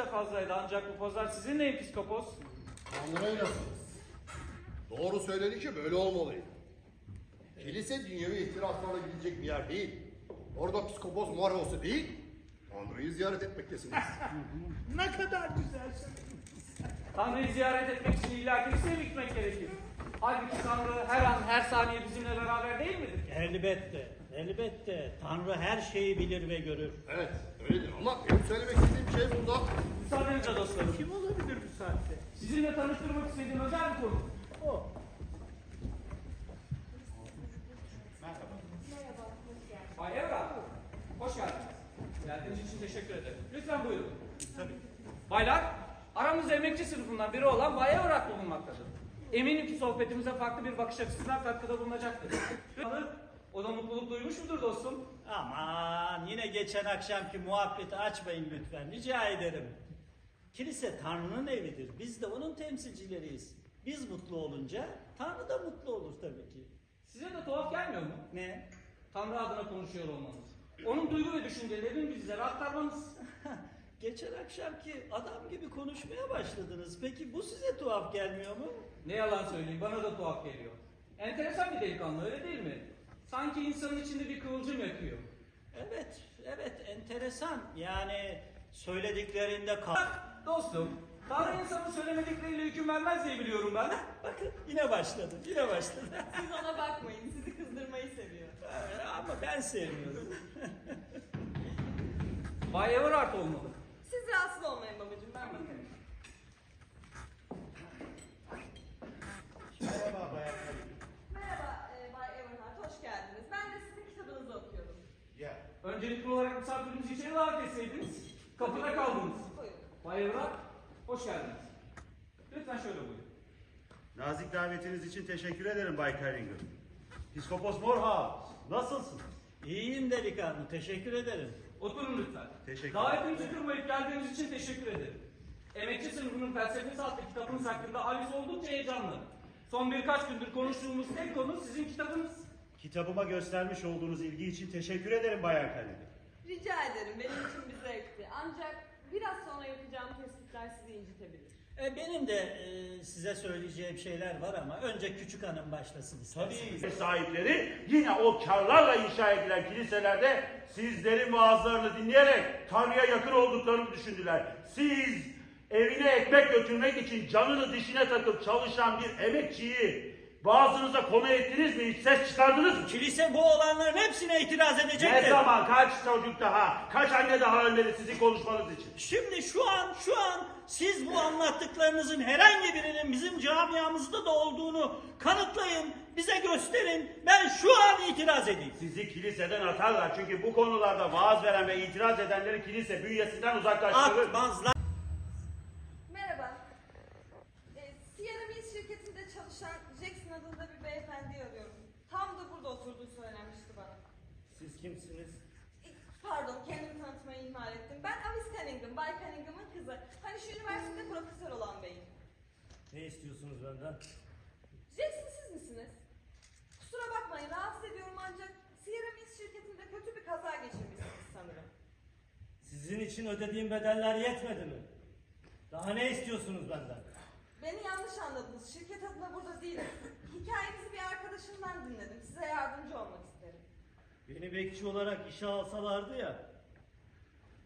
fazlaydı ancak bu pazar sizinle episkopos. Tanrı'ylasınız. Doğru söylenişi böyle olmalıydı. Kilise dünyevi ihtiraslarla gidecek bir yer değil. Orada psikopos Moros'u değil, Tanrı'yı ziyaret etmektesiniz. Ne kadar güzel. Tanrı'yı ziyaret etmek için illa kiliseye mi gitmek gerekir? Halbuki Tanrı her an her saniye bizimle beraber değil midir? Elbette, elbette. Tanrı her şeyi bilir ve görür. evet, öyledir ama benim söylemek istediğim şey burada. Müsaadenizle dostlarım. Kim olabilir bu saatte? Sizinle tanıştırmak istediğim özel bir konu. O. Bay Evra, hoş geldiniz. Geldiğiniz için teşekkür ederim. Lütfen buyurun. Tabii. Baylar, aramızda emekçi sınıfından biri olan Bay Evrak bulunmaktadır. Eminim ki sohbetimize farklı bir bakış açısından katkıda bulunacaktır. O da mutluluk duymuş mudur dostum? Aman yine geçen akşamki muhabbeti açmayın lütfen. Rica ederim. Kilise Tanrı'nın evidir. Biz de onun temsilcileriyiz. Biz mutlu olunca Tanrı da mutlu olur tabii ki. Size de tuhaf gelmiyor mu? Ne? Tanrı adına konuşuyor olmanız. Onun duygu ve düşüncelerini bizlere aktarmanız. Geçen akşamki adam gibi konuşmaya başladınız. Peki bu size tuhaf gelmiyor mu? Ne yalan söyleyeyim bana da tuhaf geliyor. Enteresan bir delikanlı öyle değil mi? Sanki insanın içinde bir kıvılcım yakıyor. Evet, evet enteresan. Yani söylediklerinde kal. Bak dostum, Tanrı insanın söylemedikleriyle hüküm vermez diye biliyorum ben. Bakın yine başladı, yine başladı. Siz ona bakmayın, sizi kızdırmayı seviyor. Ama ben sevmiyorum. Bay Everard olmalı. Siz rahatsız olmayın babacığım, ben bakarım. Merhaba Bayan Ali. Merhaba e, Bay Everhart, hoş geldiniz. Ben de sizin kitabınızı okuyorum. Gel. Öncelikli olarak misafirimizi içeri davet etseydiniz, kapıda kaldınız. Buyurun. Bay Everard, hoş geldiniz. Lütfen şöyle buyurun. Nazik davetiniz için teşekkür ederim Bay Carringer. Piskopos Morehouse, nasılsınız? İyiyim delikanlı, teşekkür ederim. Oturun lütfen. Teşekkür Davetimizi kırmayıp geldiğiniz için teşekkür ederim. Emekçi sınıfının felsefesi adlı kitabınız hakkında Alice oldukça heyecanlı. Son birkaç gündür konuştuğumuz tek konu sizin kitabınız. Kitabıma göstermiş olduğunuz ilgi için teşekkür ederim Bayan Carringer. Rica ederim, benim için bir zevkti. Ancak biraz sonra yapacağım tespitler sizi incitebilir. E, benim de e, size söyleyeceğim şeyler var ama önce küçük hanım başlasın isterseniz. Tabii sahipleri yine o karlarla inşa edilen kiliselerde sizlerin vaazlarını dinleyerek Tanrı'ya yakın olduklarını düşündüler. Siz evine ekmek götürmek için canını dişine takıp çalışan bir emekçiyi bazınıza konu ettiniz mi? Hiç ses çıkardınız mı? Kilise bu olanların hepsine itiraz edecektir. Ne zaman kaç çocuk daha, kaç anne daha ölmedi sizin konuşmanız için? Şimdi şu an, şu an siz bu anlattıklarınızın herhangi birinin bizim camiamızda da olduğunu kanıtlayın, bize gösterin. Ben şu an itiraz edeyim. Sizi kiliseden atarlar çünkü bu konularda vaaz veren ve itiraz edenleri kilise bünyesinden uzaklaştırır. Atmazlar. Merhaba. E, Sierra Mills şirketinde çalışan Jackson adında bir beyefendiyi arıyorum. Tam da burada oturduğu söylenmişti bana. Siz kimsiniz? E, Pardon, kendimi tanıtmayı ihmal ettim. Ben Alice Cunningham, Bay Cunningham'ın kızı. Hani şu üniversitede profesör olan beyim. Ne istiyorsunuz benden? Jackson siz misiniz? Kusura bakmayın rahatsız ediyorum ancak Sierra Mills şirketinde kötü bir kaza geçirmişsiniz sanırım. Sizin için ödediğim bedeller yetmedi mi? Daha ne istiyorsunuz benden? Beni yanlış anladınız. Şirket adına burada değilim. Hikayenizi bir arkadaşımdan dinledim. Size yardımcı olmak isterim. Beni bekçi olarak işe alsalardı ya,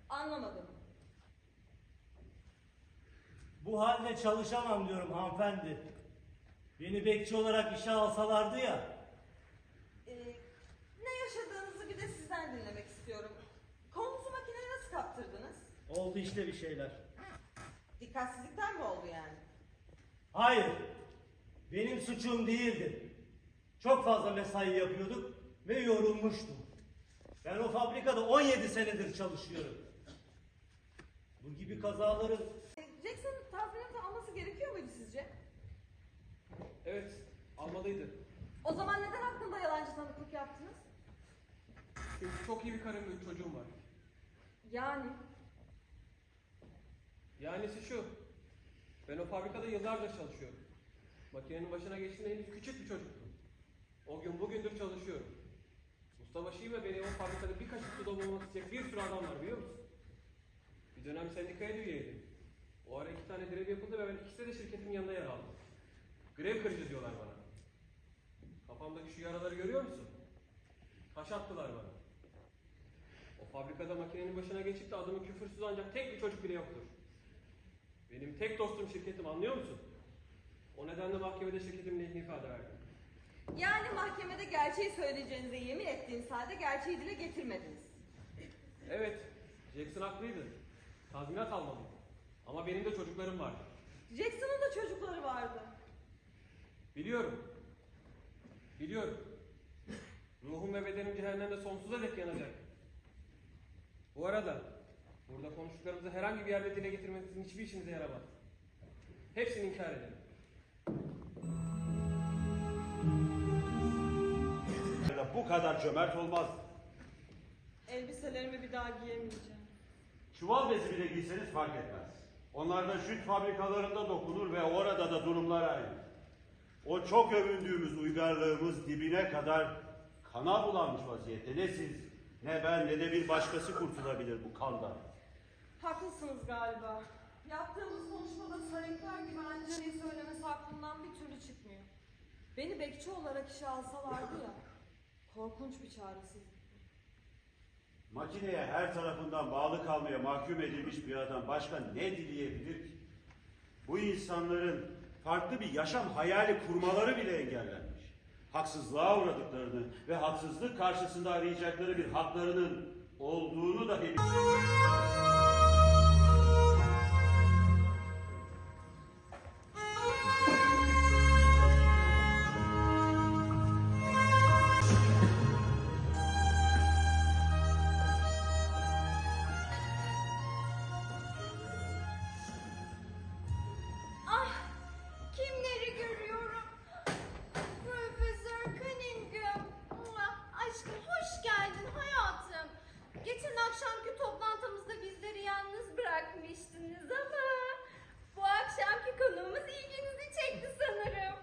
Anlamadım. bu halde çalışamam diyorum hanımefendi. Beni bekçi olarak işe alsalardı ya, Ee, ne yaşadığınızı bir de sizden dinlemek istiyorum. Kolunuzu makineye nasıl kaptırdınız? oldu işte bir şeyler. Dikkatsizlikten mi oldu yani? Hayır, benim suçum değildi. Çok fazla mesai yapıyorduk ve yorulmuştum. Ben o fabrikada 17 senedir çalışıyorum. Bu gibi kazaların Ee, Jackson'ın tazminatı alması gerekiyor muydu sizce? Evet, almalıydı. O zaman neden hakkında yalancı tanıklık yaptınız? Çünkü çok iyi bir karım ve çocuğum var. Yani Yanisi şu. Ben o fabrikada yıllardır çalışıyorum. Makinenin başına geçtiğimde henüz küçük bir çocuktum. O gün bugündür çalışıyorum. Mustafa Şive beni o fabrikada bir kaşık suda boğmak isteyecek bir sürü adam var biliyor musun? dönem sendikaya da üyeydim. O ara iki tane grev yapıldı ve ben ikisi de şirketin yanında yer aldım. Grev kırıcı diyorlar bana. Kafamdaki şu yaraları görüyor musun? Taş attılar bana. O fabrikada makinenin başına geçip de adımı küfürsüz ancak tek bir çocuk bile yoktur. Benim tek dostum şirketim anlıyor musun? O nedenle mahkemede şirketimin lehine ifade verdim. Yani mahkemede gerçeği söyleyeceğinize yemin ettiğiniz halde gerçeği dile getirmediniz. Evet, Jackson haklıydı. Tazminat almalıydı. Ama benim de çocuklarım vardı. Jackson'ın da çocukları vardı. Biliyorum. Biliyorum. Ruhum ve bedenim cehennemde sonsuza dek yanacak. Bu arada burada konuştuklarımızı herhangi bir yerde dile getirmenizin hiçbir işinize yaramaz. Hepsini inkar ederim. Bu kadar cömert olmaz. Elbiselerimi bir daha giyemeyeceğim. Çuval bezi bile giyseniz fark etmez. Onlar da süt fabrikalarında dokunur ve orada da durumlar aynı. O çok övündüğümüz uygarlığımız dibine kadar kana bulanmış vaziyette. Ne siz, ne ben, ne de bir başkası kurtulabilir bu kandan. Haklısınız galiba. Yaptığımız konuşmada sarıklar gibi Angela'yı söylemesi aklımdan bir türlü çıkmıyor. Beni bekçi olarak işe alsalardı ya. Korkunç bir çaresizlik. Makineye her tarafından bağlı kalmaya mahkum edilmiş bir adam başka ne dileyebilir ki? Bu insanların farklı bir yaşam hayali kurmaları bile engellenmiş. Haksızlığa uğradıklarını ve haksızlık karşısında arayacakları bir haklarının olduğunu dahi Ah, ilginizi çekti sanırım.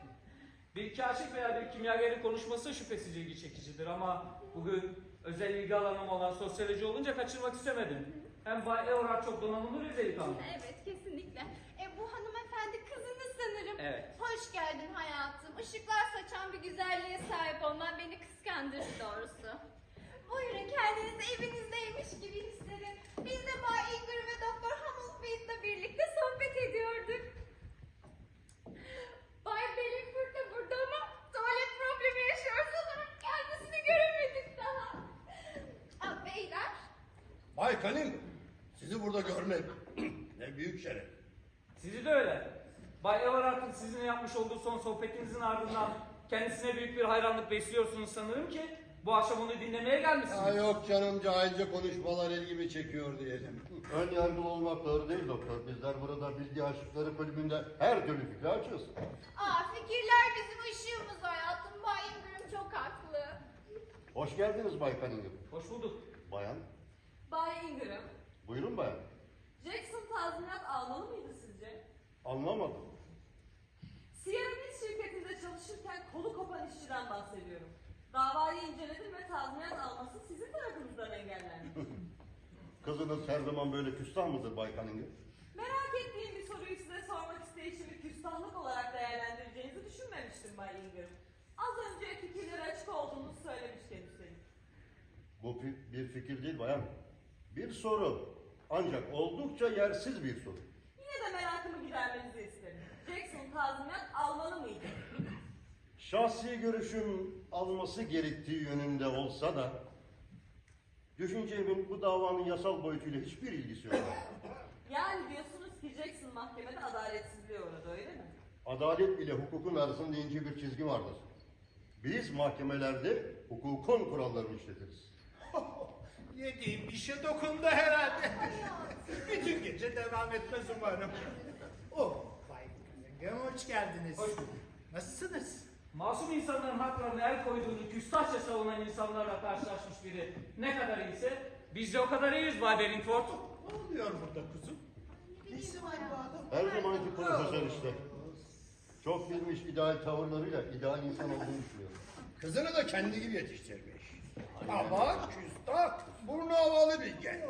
Bir kaşif veya bir kimyagerin konuşması şüphesiz ilgi çekicidir ama bugün özel ilgi alanım olan sosyoloji olunca kaçırmak istemedim. Hem Bay Eorat çok donanımlı bir delikanlı. Evet kesinlikle. E, bu hanımefendi kızınız sanırım. Evet. Hoş geldin hayatım. Işıklar saçan bir güzelliğe sahip olman beni kıskandırdı doğrusu. Buyurun kendinizi evinizdeymiş gibi hissedin. Biz de Bay Inger ve Doktor Hamilfield'la birlikte sohbet ediyorduk. Bay Bellingford da burada ama tuvalet problemi yaşıyor sanırım. Kendisini göremedik daha. Aa, beyler. Bay Kanim, sizi burada görmek ne büyük şeref. Sizi de öyle. Bay Eorat'ın sizinle yapmış olduğu son sohbetinizin ardından kendisine büyük bir hayranlık besliyorsunuz sanırım ki bu akşam onu dinlemeye Ya gelmişsiniz. yok canım cahilce konuşmalar ilgimi çekiyor diyelim. Ön yargılı olmak doğru değil doktor. Bizler burada bilgi aşıkları bölümünde her türlü fikri açıyoruz. Aa fikirler bizim ışığımız hayatım. Bay Ingram çok haklı. Hoş geldiniz Bay Cunningham. Hoş bulduk. Bayan, Bay Ingram, buyurun bayan. Jackson tazminat almalı mıydı sizce? Anlamadım. Sierra Mills şirketinde çalışırken kolu kopan işçiden bahsediyorum. Davayı inceledim ve tazminat alması sizin tarafınızdan engellendi. Kızınız her zaman böyle küstah mıdır Bay Cunningham? Merak ettiğim bir soruyu size sormak isteyişimi küstahlık olarak değerlendireceğinizi düşünmemiştim Bay Ingram. Az önce fikirleri açık olduğunuzu söylemişken üstelik. Bu fi- bir fikir değil bayan. Bir soru. Ancak oldukça yersiz bir soru. Yine de merakımı gidermenizi isterim. Jackson tazminat almalı mıydı? Şahsi görüşüm alması gerektiği yönünde olsa da düşüncemin bu davanın yasal boyutuyla hiçbir ilgisi yok. Yani diyorsunuz ki Jackson mahkemede adaletsizliğe uğradı öyle mi? Adalet ile hukukun arasında ince bir çizgi vardır. Biz mahkemelerde hukukun kurallarını işletiriz. Yediğim bir şey dokundu herhalde. Bütün gece devam etmez umarım. Oh, Bay Cunningham hoş geldiniz. Hoş bulduk. Nasılsınız? Masum insanların haklarına el koyduğunu küstahça savunan insanlarla karşılaşmış biri ne kadar iyiyse biz de o kadar iyiyiz Bay Bellingford. Ne oluyor burada kuzum? Nesi var bu adam? Her zamanki profesör işte. Çok bilmiş ideal tavırlarıyla ideal insan olduğunu düşünüyorum. Kızını da kendi gibi yetiştirmiş. Ama küstah, burnu havalı bir genç.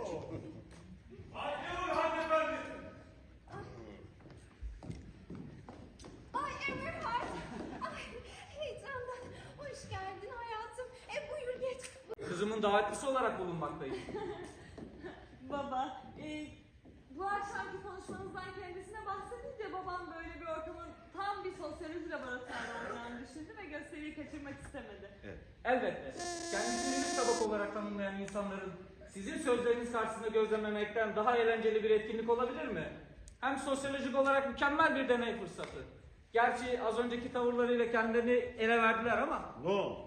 Haydi vur hanımefendi. Ay Emirhan. Ay heyecandan. Hoş geldin hayatım. E buyur geç. Kızımın davetlisi olarak bulunmaktayım. Baba, e, bu akşamki konuşmanızdan kendisine bahsedince babam böyle bir ortamın tam bir sosyoloji laboratuvarı olacağını düşündü ve gösteriyi kaçırmak istemedi. Evet. Elbette. Kendisini üst tabak olarak tanımlayan insanların sizin sözleriniz karşısında gözlemlemekten daha eğlenceli bir etkinlik olabilir mi? Hem sosyolojik olarak mükemmel bir deney fırsatı. Gerçi az önceki tavırlarıyla kendilerini ele verdiler ama No.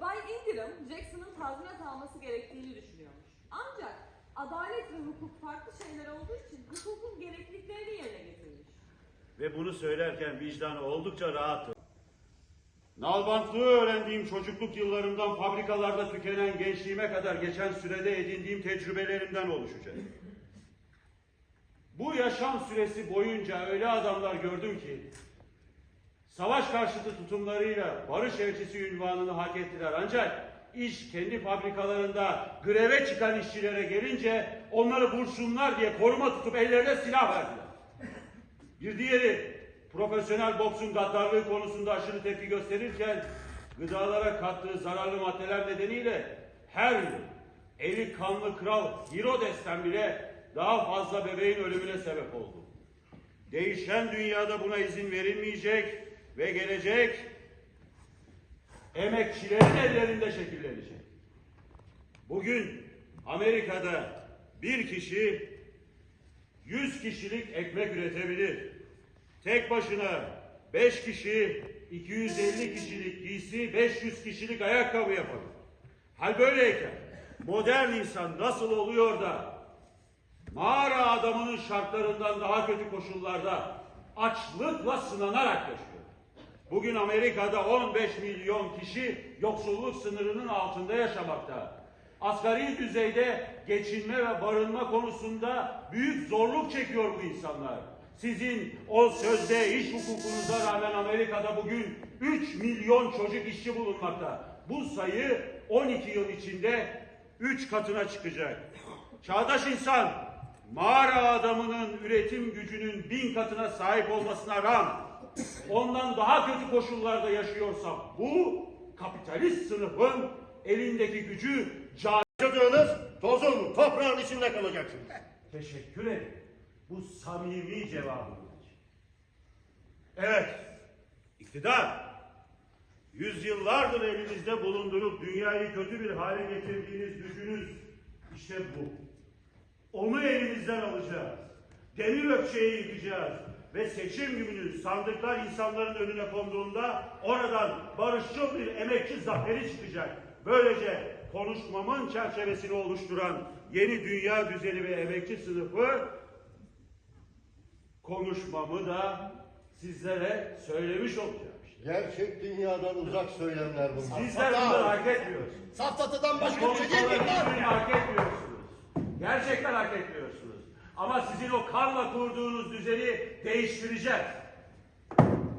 Bay Ingram, Jackson'ın tazminat alması gerektiğini düşünüyormuş. Ancak adalet ve hukuk farklı şeyler olduğu için hukukun gerekliliklerini yerine getirmiş. Ve bunu söylerken vicdanı oldukça rahattı. Nalbantlığı öğrendiğim çocukluk yıllarımdan fabrikalarda tükenen gençliğime kadar geçen sürede edindiğim tecrübelerimden oluşacak. Bu yaşam süresi boyunca öyle adamlar gördüm ki savaş karşıtı tutumlarıyla barış elçisi ünvanını hak ettiler ancak iş kendi fabrikalarında greve çıkan işçilere gelince onları vursunlar diye koruma tutup ellerine silah verdiler. Bir diğeri profesyonel boksun gaddarlığı konusunda aşırı tepki gösterirken gıdalara kattığı zararlı maddeler nedeniyle her yıl eli kanlı kral Herodes'ten bile daha fazla bebeğin ölümüne sebep oldu. Değişen dünyada buna izin verilmeyecek ve gelecek emekçilerin ellerinde şekillenecek. Bugün Amerika'da bir kişi 100 kişilik ekmek üretebilir. Tek başına 5 kişi 250 kişilik giysi 500 kişilik ayakkabı yapar. Hal böyleyken modern insan nasıl oluyor da mağara adamının şartlarından daha kötü koşullarda açlıkla sınanarak yaşıyor. Bugün Amerika'da 15 milyon kişi yoksulluk sınırının altında yaşamakta. Asgari düzeyde geçinme ve barınma konusunda büyük zorluk çekiyor bu insanlar. Sizin o sözde iş hukukunuza rağmen Amerika'da bugün 3 milyon çocuk işçi bulunmakta. Bu sayı 12 yıl içinde 3 katına çıkacak. Çağdaş insan mağara adamının üretim gücünün bin katına sahip olmasına rağmen ondan daha kötü koşullarda yaşıyorsa bu kapitalist sınıfın elindeki gücü Yaşadığınız tozun, toprağın içinde kalacaksınız. Teşekkür ederim. Bu samimi cevabınız için. Evet, iktidar. Yüzyıllardır elinizde bulundurup dünyayı kötü bir hale getirdiğiniz gücünüz işte bu. Onu elinizden alacağız. Demir ökçeyi yıkacağız. Ve seçim günü sandıklar insanların önüne konduğunda oradan barışçıl bir emekçi zaferi çıkacak. Böylece konuşmamın çerçevesini oluşturan yeni dünya düzeni ve emekçi sınıfı konuşmamı da sizlere söylemiş olacağım. Gerçek dünyadan uzak söylemler bunlar. Sizler bunları hak etmiyorsunuz. Safsatıdan Bu başka bir şey değil bunlar. hak etmiyorsunuz. Gerçekten hak etmiyorsunuz. Ama sizin o kanla kurduğunuz düzeni değiştireceğiz.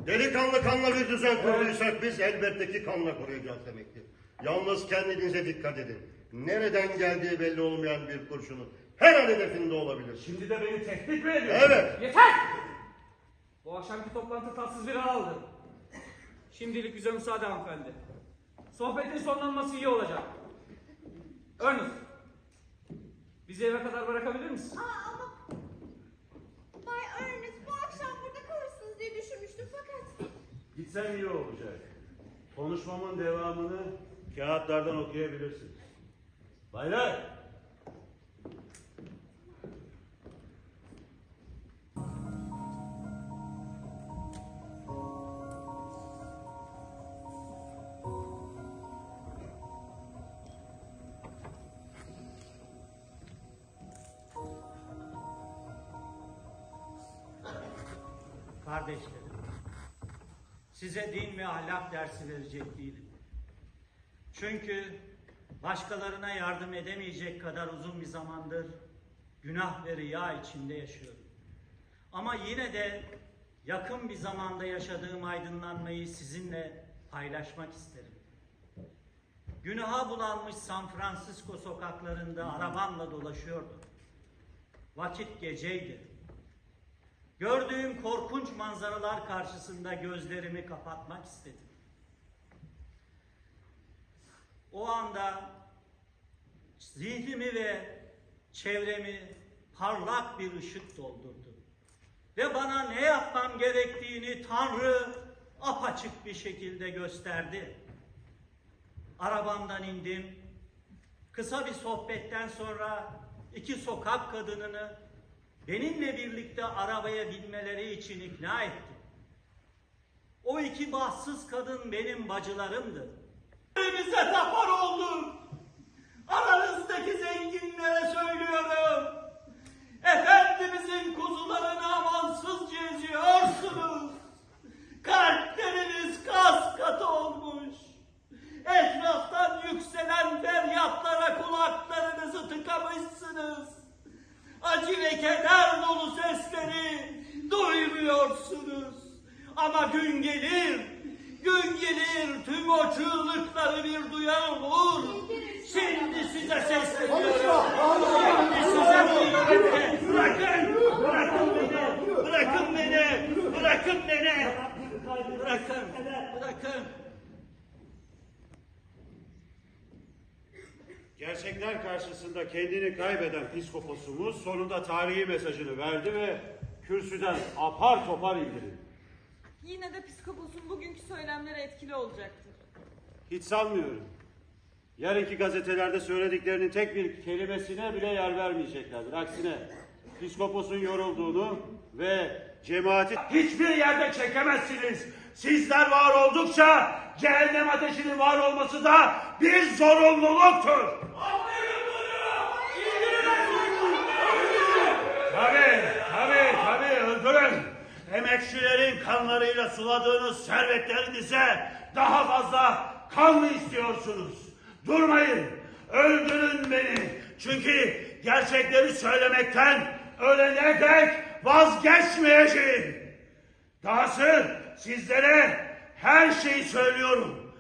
Delikanlı kanla bir düzen kurduysak biz elbette ki kanla koruyacağız demektir. Yalnız kendinize dikkat edin. Nereden geldiği belli olmayan bir kurşunun her an hedefinde olabilir. Şimdi de beni tehdit mi ediyorsunuz? Evet. Yeter! Bu akşamki toplantı tatsız bir hal aldı. Şimdilik bize müsaade hanımefendi. Sohbetin sonlanması iyi olacak. Ernest, bizi eve kadar bırakabilir misin? Aa ama Bay Ernest bu akşam burada kalırsınız diye düşünmüştüm fakat Gitsem iyi olacak. Konuşmamın devamını kağıtlardan okuyabilirsiniz. Baylar! Kardeşlerim, size din ve ahlak dersi verecek değilim. Çünkü başkalarına yardım edemeyecek kadar uzun bir zamandır günah ve riya içinde yaşıyorum. Ama yine de yakın bir zamanda yaşadığım aydınlanmayı sizinle paylaşmak isterim. Günaha bulanmış San Francisco sokaklarında arabamla dolaşıyordum. Vakit geceydi. Gördüğüm korkunç manzaralar karşısında gözlerimi kapatmak istedim. o anda zihnimi ve çevremi parlak bir ışık doldurdu. Ve bana ne yapmam gerektiğini Tanrı apaçık bir şekilde gösterdi. Arabamdan indim. Kısa bir sohbetten sonra iki sokak kadınını benimle birlikte arabaya binmeleri için ikna ettim. O iki bahtsız kadın benim bacılarımdı. Bize tapar olduk. Aranızdaki bırakın. Gerçekler karşısında kendini kaybeden piskoposumuz sonunda tarihi mesajını verdi ve kürsüden apar topar indirildi. Yine de psikoposun bugünkü söylemleri etkili olacaktır. Hiç sanmıyorum. Yarınki gazetelerde söylediklerinin tek bir kelimesine bile yer vermeyeceklerdir. Aksine piskoposun yorulduğunu ve cemaati hiçbir yerde çekemezsiniz. Sizler var oldukça cehennem ateşinin var olması da bir zorunluluktur. Tabii, tabii, tabii öldürün. Emekçilerin kanlarıyla suladığınız servetlerinize daha fazla kan mı istiyorsunuz? Durmayın, öldürün beni. Çünkü gerçekleri söylemekten ölene dek vazgeçmeyeceğim. Dahası sizlere her şeyi söylüyorum.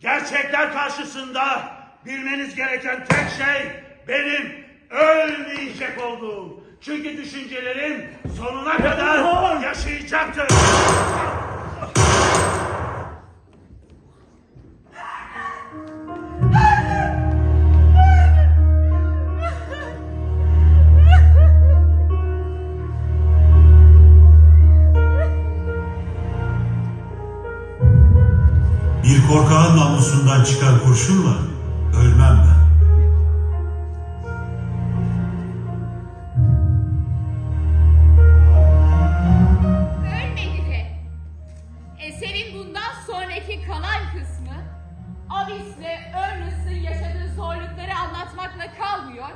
Gerçekler karşısında bilmeniz gereken tek şey benim ölmeyecek olduğum. Çünkü düşüncelerim sonuna kadar yaşayacaktır. Korkağın namusundan çıkan kurşunla ölmem ben. Eserin bundan sonraki kalan kısmı Avis ve yaşadığı zorlukları anlatmakla kalmıyor.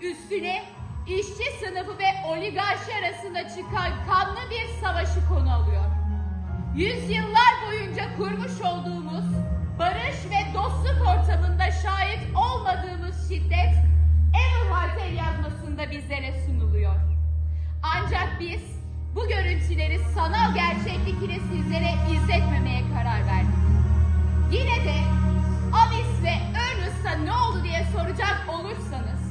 Üstüne işçi sınıfı ve oligarşi arasında çıkan kanlı bir savaşı konu alıyor. Yüzyıllar boyunca kurmuş olduğumuz barış ve dostluk ortamında şahit olmadığımız şiddet Everhart el yazmasında bizlere sunuluyor. Ancak biz bu görüntüleri sanal gerçeklik ile sizlere izletmemeye karar verdik. Yine de Avis ve Ernest'a ne oldu diye soracak olursanız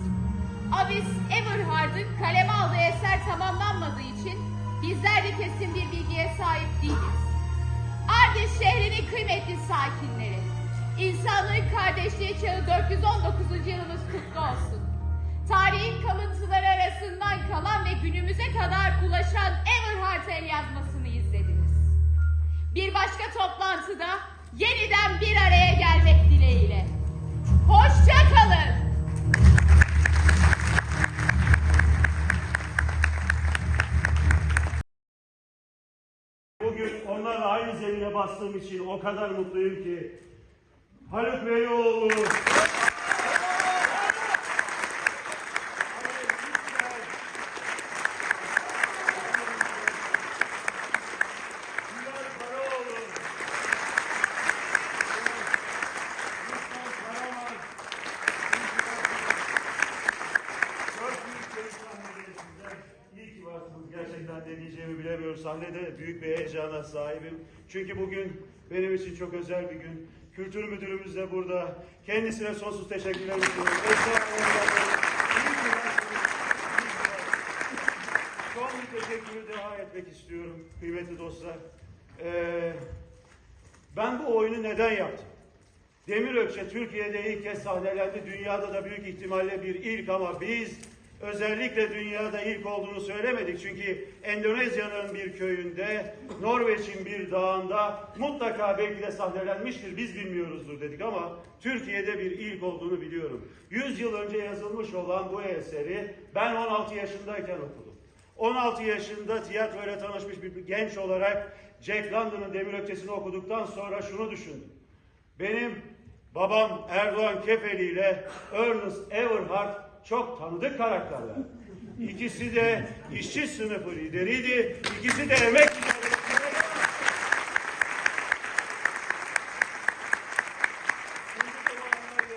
Avis Everhard'ın kaleme aldığı eser tamamlanmadığı için bizler de kesin bir bilgiye sahip değiliz. Ardeş şehrinin kıymetli sakinleri, insanlığın kardeşliği çağı 419. yılımız kutlu olsun. Tarihin kalıntıları arasından kalan ve günümüze kadar ulaşan Everhard el yazmasını izlediniz. Bir başka toplantıda yeniden bir araya gelmek dileğiyle. Hoşça kalın. Bastığım için o kadar mutluyum ki. Haluk Beyoğlu. Bilal Karaoğlu. Lütfen Karaman. Çok büyük keyif sahnedeyim sizler. İyi ki varsınız. Gerçekten ne diyeceğimi Sahnede büyük bir heyecana sahibim. Çünkü bugün benim için çok özel bir gün. Kültür müdürümüz de burada. Kendisine sonsuz teşekkürler sunuyorum. Son bir teşekkürü daha etmek istiyorum kıymetli dostlar. Ee, ben bu oyunu neden yaptım? Demir Ökçe Türkiye'de ilk kez sahnelendi. Dünyada da büyük ihtimalle bir ilk ama biz özellikle dünyada ilk olduğunu söylemedik. Çünkü Endonezya'nın bir köyünde, Norveç'in bir dağında mutlaka belki de sahnelenmiştir. Biz bilmiyoruzdur dedik ama Türkiye'de bir ilk olduğunu biliyorum. 100 yıl önce yazılmış olan bu eseri ben 16 yaşındayken okudum. 16 yaşında tiyatroyla tanışmış bir genç olarak Jack London'ın Demir Ökçesi'ni okuduktan sonra şunu düşündüm. Benim babam Erdoğan Kefeli ile Ernest Everhart çok tanıdık karakterler. İkisi de işçi sınıfı lideriydi, ikisi de emek